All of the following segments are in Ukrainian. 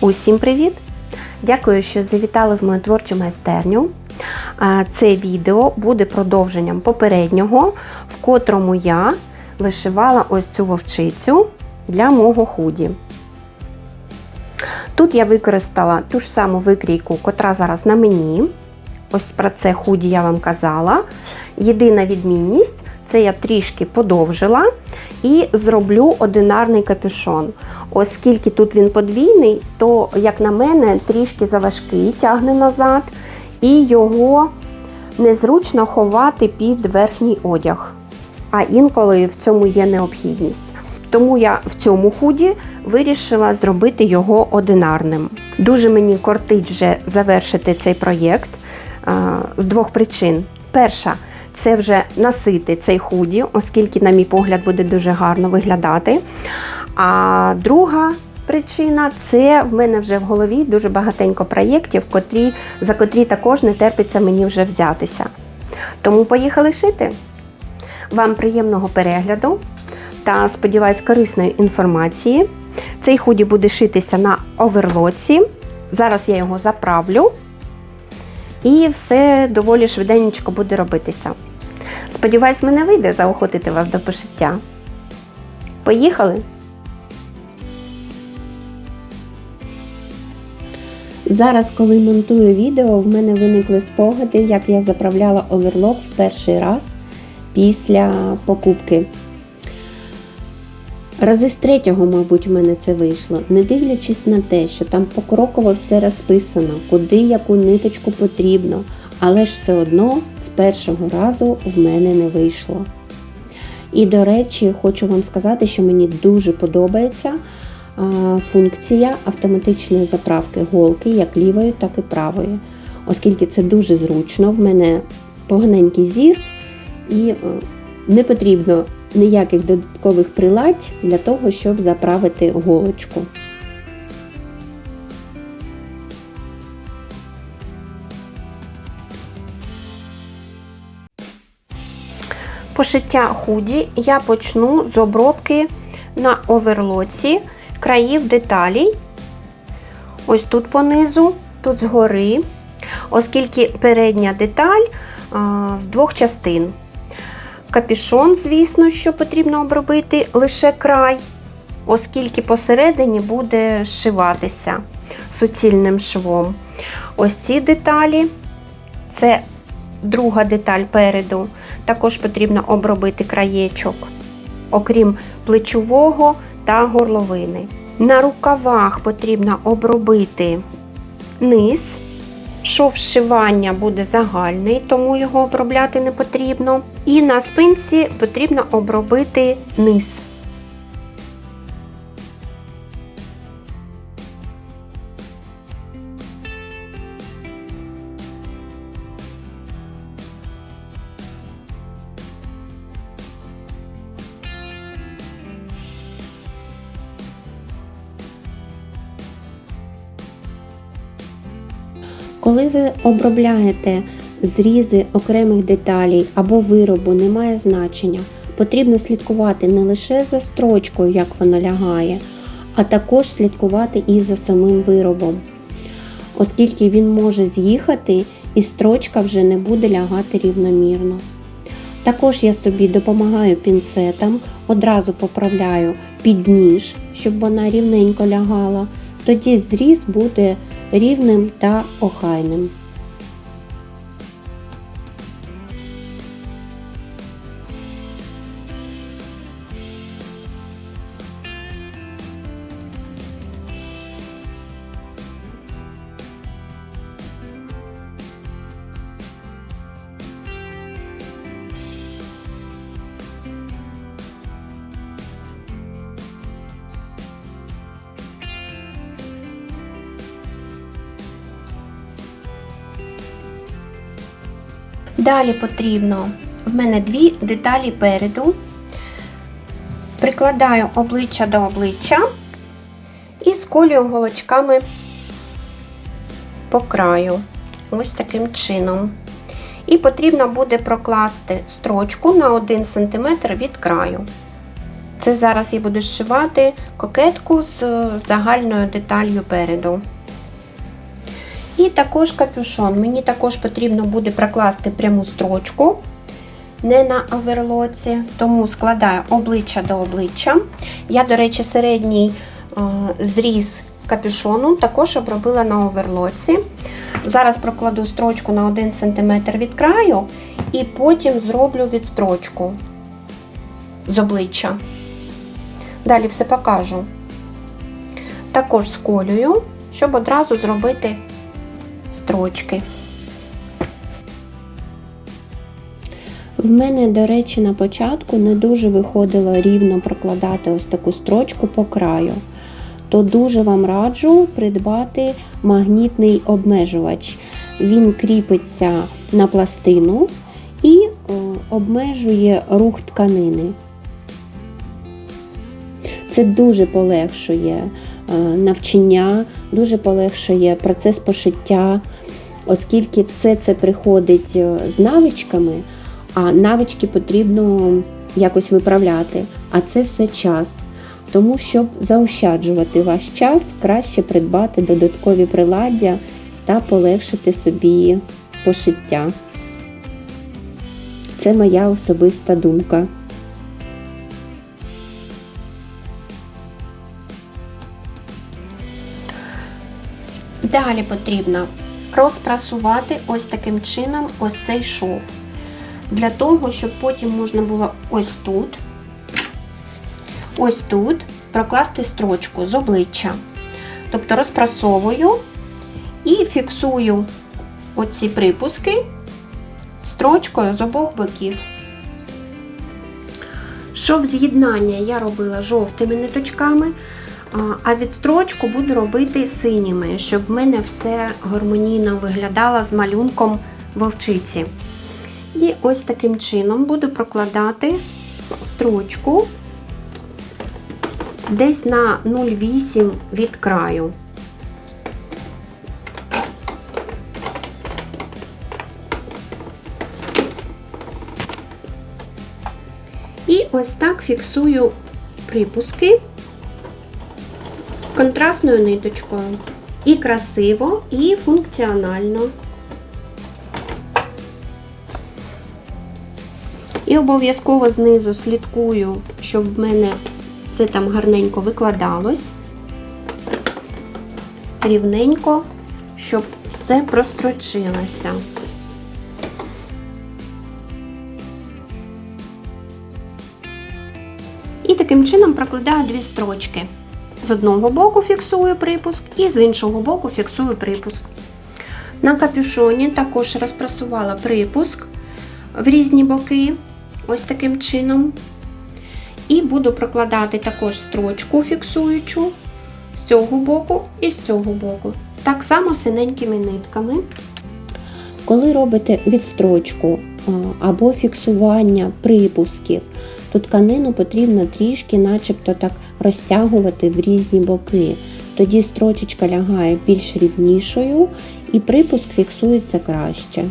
Усім привіт! Дякую, що завітали в мою творчу майстерню. Це відео буде продовженням попереднього, в котрому я вишивала ось цю вовчицю для мого худі. Тут я використала ту ж саму викрійку, котра зараз на мені. Ось про це худі я вам казала. Єдина відмінність це я трішки подовжила і зроблю одинарний капюшон. Оскільки тут він подвійний, то, як на мене, трішки заважкий, тягне назад, і його незручно ховати під верхній одяг. А інколи в цьому є необхідність. Тому я в цьому худі вирішила зробити його одинарним. Дуже мені кортить вже завершити цей проєкт з двох причин. Перша це вже насити цей худі, оскільки, на мій погляд, буде дуже гарно виглядати. А друга причина це в мене вже в голові дуже багатенько проєктів, котрі, за котрі також не терпиться мені вже взятися. Тому поїхали шити. Вам приємного перегляду та, сподіваюсь, корисної інформації. Цей худі буде шитися на оверлоці. Зараз я його заправлю. І все доволі швиденько буде робитися. Сподіваюсь, мене вийде заохотити вас до пошиття. Поїхали! Зараз, коли монтую відео, в мене виникли спогади, як я заправляла оверлок в перший раз після покупки. Рази з третього, мабуть, в мене це вийшло, не дивлячись на те, що там покроково все розписано, куди яку ниточку потрібно, але ж все одно з першого разу в мене не вийшло. І, до речі, хочу вам сказати, що мені дуже подобається функція автоматичної заправки голки як лівої, так і правої, оскільки це дуже зручно, в мене поганенький зір і не потрібно ніяких додаткових приладь для того, щоб заправити голочку. Пошиття худі я почну з обробки на оверлоці країв деталей. Ось тут понизу, тут згори, оскільки передня деталь а, з двох частин. Капішон, звісно, що потрібно обробити лише край, оскільки посередині буде зшиватися суцільним швом. Ось ці деталі це друга деталь переду, також потрібно обробити краєчок, окрім плечового та горловини. На рукавах потрібно обробити низ. Шов зшивання буде загальний, тому його обробляти не потрібно. І на спинці потрібно обробити низ. Коли ви обробляєте зрізи окремих деталей або виробу, не має значення. Потрібно слідкувати не лише за строчкою, як вона лягає, а також слідкувати і за самим виробом, оскільки він може з'їхати і строчка вже не буде лягати рівномірно. Також я собі допомагаю пінцетом, одразу поправляю під ніж, щоб вона рівненько лягала, тоді зріз буде рівним та охайним. Далі потрібно в мене дві деталі переду, прикладаю обличчя до обличчя і сколюю голочками по краю, ось таким чином. І потрібно буде прокласти строчку на 1 см від краю. Це зараз я буду зшивати кокетку з е, загальною деталью переду. І також капюшон. Мені також потрібно буде прокласти пряму строчку, не на оверлоці, тому складаю обличчя до обличчя. Я, до речі, середній е, зріз капюшону також обробила на оверлоці. Зараз прокладу строчку на 1 см від краю і потім зроблю відстрочку з обличчя. Далі все покажу. Також сколюю, щоб одразу зробити строчки. В мене, до речі, на початку не дуже виходило рівно прокладати ось таку строчку по краю. То дуже вам раджу придбати магнітний обмежувач. Він кріпиться на пластину і обмежує рух тканини. Це дуже полегшує е, навчання, дуже полегшує процес пошиття, оскільки все це приходить е, з навичками, а навички потрібно якось виправляти, а це все час. Тому, щоб заощаджувати ваш час, краще придбати додаткові приладдя та полегшити собі пошиття. Це моя особиста думка. Далі потрібно розпрасувати ось таким чином ось цей шов. Для того, щоб потім можна було ось тут, ось тут прокласти строчку з обличчя. Тобто розпрасовую і фіксую оці припуски строчкою з обох боків. Шов з'єднання я робила жовтими ниточками, а відстрочку буду робити синіми, щоб в мене все гармонійно виглядало з малюнком вовчиці. І ось таким чином буду прокладати строчку десь на 0,8 від краю. І ось так фіксую припуски контрастною ниточкою. І красиво, і функціонально. І обов'язково знизу слідкую, щоб в мене все там гарненько викладалось, рівненько, щоб все прострочилося. І таким чином прокладаю дві строчки. З одного боку фіксую припуск і з іншого боку фіксую припуск. На капюшоні також розпрасувала припуск в різні боки, ось таким чином. І буду прокладати також строчку фіксуючу з цього боку і з цього боку. Так само синенькими нитками. Коли робите відстрочку або фіксування припусків, то тканину потрібно трішки, начебто так розтягувати в різні боки. Тоді строчечка лягає більш рівнішою і припуск фіксується краще.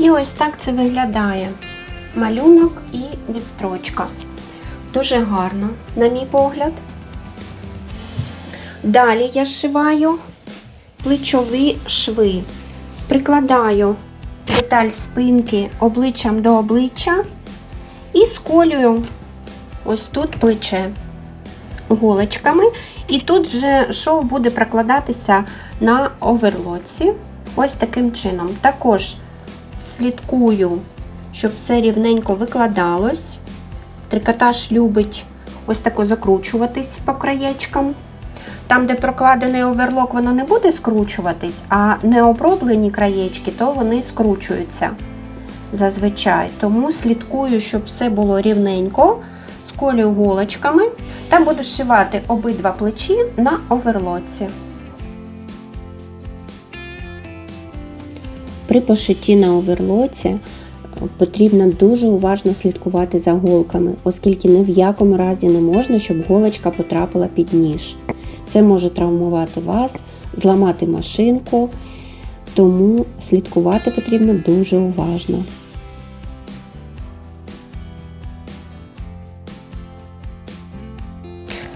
І ось так це виглядає малюнок і відстрочка. Дуже гарно, на мій погляд. Далі я зшиваю плечові шви. Прикладаю деталь спинки обличчям до обличчя і сколюю ось тут плече голочками. І тут вже шов буде прокладатися на оверлоці. Ось таким чином. Також слідкую, щоб все рівненько викладалось. Трикотаж любить ось тако закручуватись по краєчкам. Там, де прокладений оверлок, воно не буде скручуватись, а необроблені краєчки, то вони скручуються зазвичай. Тому слідкую, щоб все було рівненько, сколюю голочками та буду зшивати обидва плечі на оверлоці. При пошитті на оверлоці е, потрібно дуже уважно слідкувати за голками, оскільки ні в якому разі не можна, щоб голочка потрапила під ніж. Це може травмувати вас, зламати машинку, тому слідкувати потрібно дуже уважно.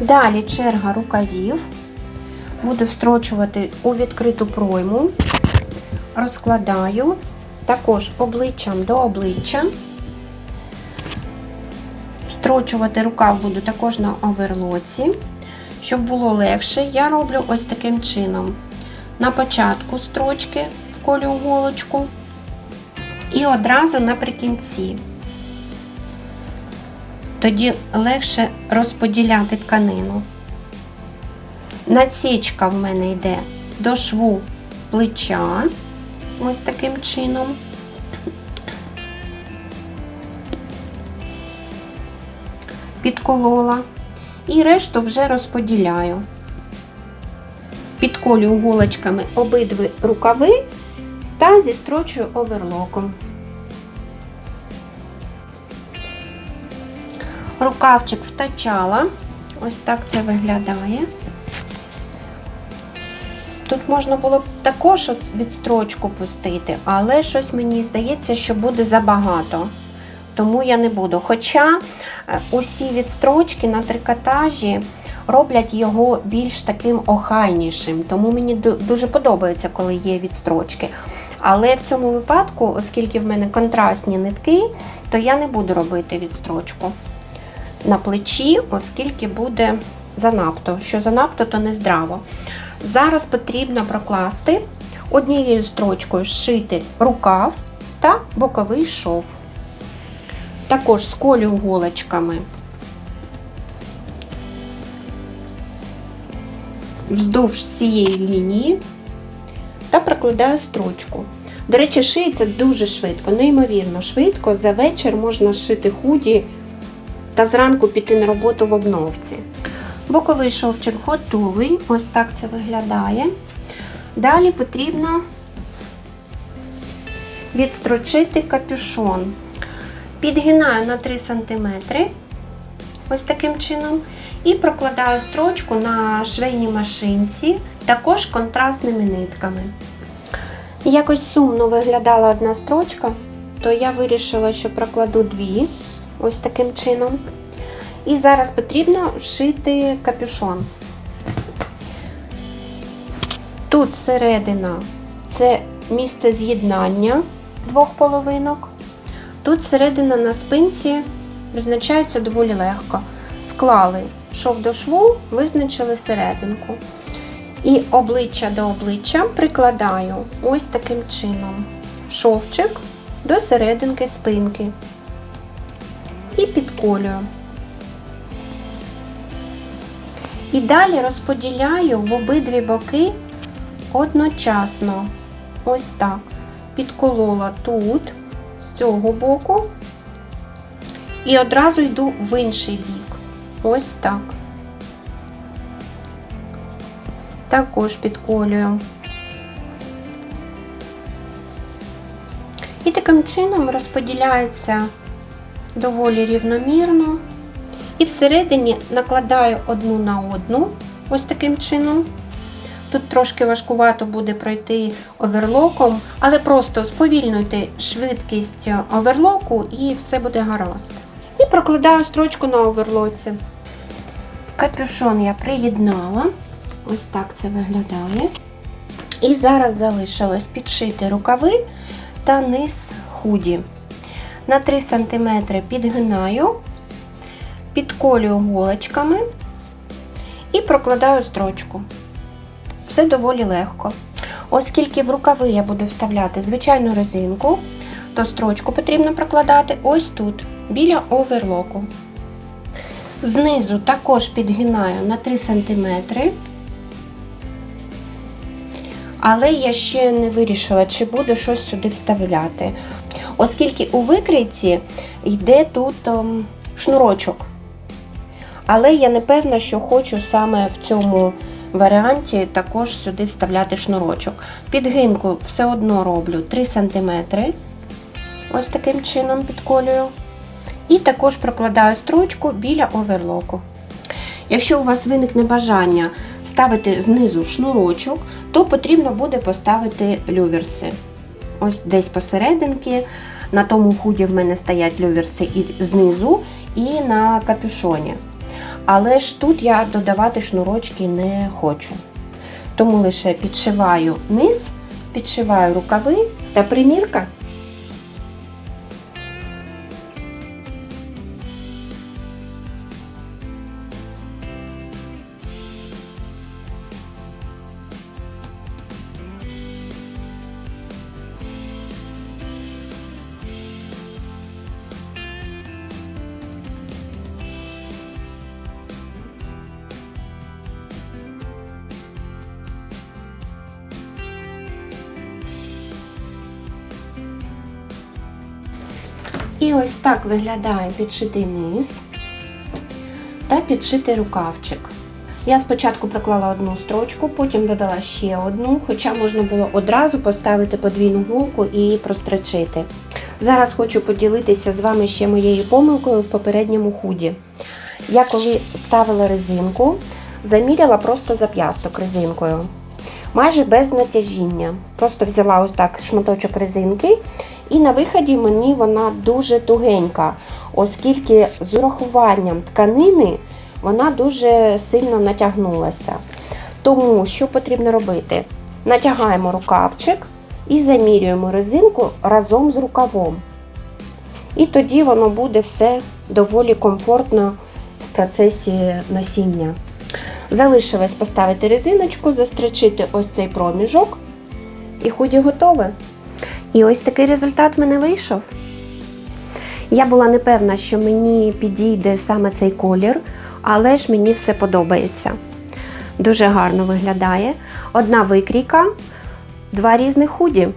Далі черга рукавів. Буду встрочувати у відкриту пройму розкладаю також обличчям до обличчя. Строчувати рукав буду також на оверлоці. Щоб було легше, я роблю ось таким чином. На початку строчки вколю голочку і одразу наприкінці. Тоді легше розподіляти тканину. Насічка в мене йде до шву плеча ось таким чином. Підколола і решту вже розподіляю. Підколюю голочками обидві рукави та зістрочую оверлоком. Рукавчик втачала, ось так це виглядає. Тут можна було б також відстрочку пустити, але щось мені здається, що буде забагато. Тому я не буду. Хоча е, усі відстрочки на трикотажі роблять його більш таким охайнішим. Тому мені дуже подобається, коли є відстрочки. Але в цьому випадку, оскільки в мене контрастні нитки, то я не буду робити відстрочку на плечі, оскільки буде занадто. Що занадто, то не здраво. Зараз потрібно прокласти однією строчкою зшити рукав та боковий шов. Також сколюю голочками вздовж цієї лінії та прокладаю строчку. До речі, шиється дуже швидко, неймовірно швидко. За вечір можна шити худі та зранку піти на роботу в обновці. Боковий шовчик готовий, ось так це виглядає. Далі потрібно відстрочити капюшон. Підгинаю на 3 см, ось таким чином, і прокладаю строчку на швейній машинці, також контрастними нитками. Якось сумно виглядала одна строчка, то я вирішила, що прокладу дві, ось таким чином. І зараз потрібно вшити капюшон. Тут середина це місце з'єднання двох половинок. Тут середина на спинці визначається доволі легко. Склали шов до шву, визначили серединку. І обличчя до обличчя прикладаю ось таким чином шовчик до серединки спинки і підколюю. І далі розподіляю в обидві боки одночасно. Ось так. Підколола тут, з цього боку, і одразу йду в інший бік. Ось так. Також підколюю. І таким чином розподіляється доволі рівномірно. І всередині накладаю одну на одну, ось таким чином. Тут трошки важкувато буде пройти оверлоком, але просто сповільнуйте швидкість оверлоку і все буде гаразд. І прокладаю строчку на оверлоці. Капюшон я приєднала, ось так це виглядає. І зараз залишилось підшити рукави та низ худі. На 3 см підгинаю підколюю голочками і прокладаю строчку. Все доволі легко. Оскільки в рукави я буду вставляти звичайну резинку, то строчку потрібно прокладати ось тут, біля оверлоку. Знизу також підгинаю на 3 см. Але я ще не вирішила, чи буду щось сюди вставляти. Оскільки у викрійці йде тут ем, шнурочок. Але я не певна, що хочу саме в цьому варіанті також сюди вставляти шнурочок. Підгинку все одно роблю 3 см. Ось таким чином підколюю. І також прокладаю строчку біля оверлоку. Якщо у вас виникне бажання ставити знизу шнурочок, то потрібно буде поставити люверси. Ось десь посерединки. На тому худі в мене стоять люверси і знизу, і на капюшоні. Але ж тут я додавати шнурочки не хочу. Тому лише підшиваю низ, підшиваю рукави та примірка. І ось так виглядає підшитий низ та підшитий рукавчик. Я спочатку проклала одну строчку, потім додала ще одну, хоча можна було одразу поставити подвійну голку і прострочити. Зараз хочу поділитися з вами ще моєю помилкою в попередньому худі. Я коли ставила резинку, заміряла просто зап'ясток резинкою. Майже без натяжіння. Просто взяла ось так шматочок резинки, і на виході мені вона дуже тугенька, оскільки з урахуванням тканини вона дуже сильно натягнулася. Тому що потрібно робити? Натягаємо рукавчик і замірюємо резинку разом з рукавом. І тоді воно буде все доволі комфортно в процесі носіння. Залишилось поставити резиночку, застрочити ось цей проміжок, і худі готове. І ось такий результат в мене вийшов. Я була не певна, що мені підійде саме цей колір, але ж мені все подобається. Дуже гарно виглядає. Одна викрійка, два різних худі.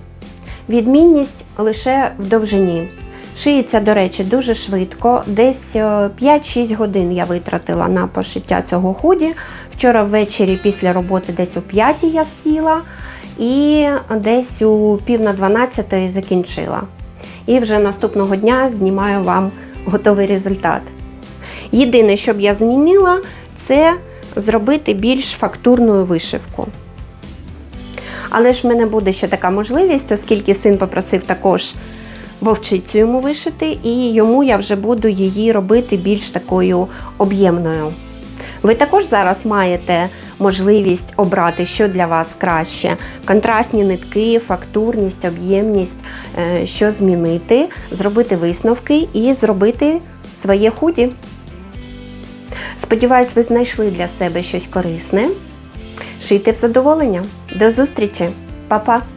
Відмінність лише в довжині. Шиється, до речі, дуже швидко. Десь е, 5-6 годин я витратила на пошиття цього худі. Вчора ввечері після роботи десь о 5 я сіла і десь у пів на 12 закінчила. І вже наступного дня знімаю вам готовий результат. Єдине, що б я змінила, це зробити більш фактурну вишивку. Але ж в мене буде ще така можливість, оскільки син попросив також вовчицю йому вишити, і йому я вже буду її робити більш такою об'ємною. Ви також зараз маєте можливість обрати, що для вас краще: контрастні нитки, фактурність, об'ємність, е, що змінити, зробити висновки і зробити своє худі. Сподіваюсь, ви знайшли для себе щось корисне. Шийте в задоволення. До зустрічі, Па-па!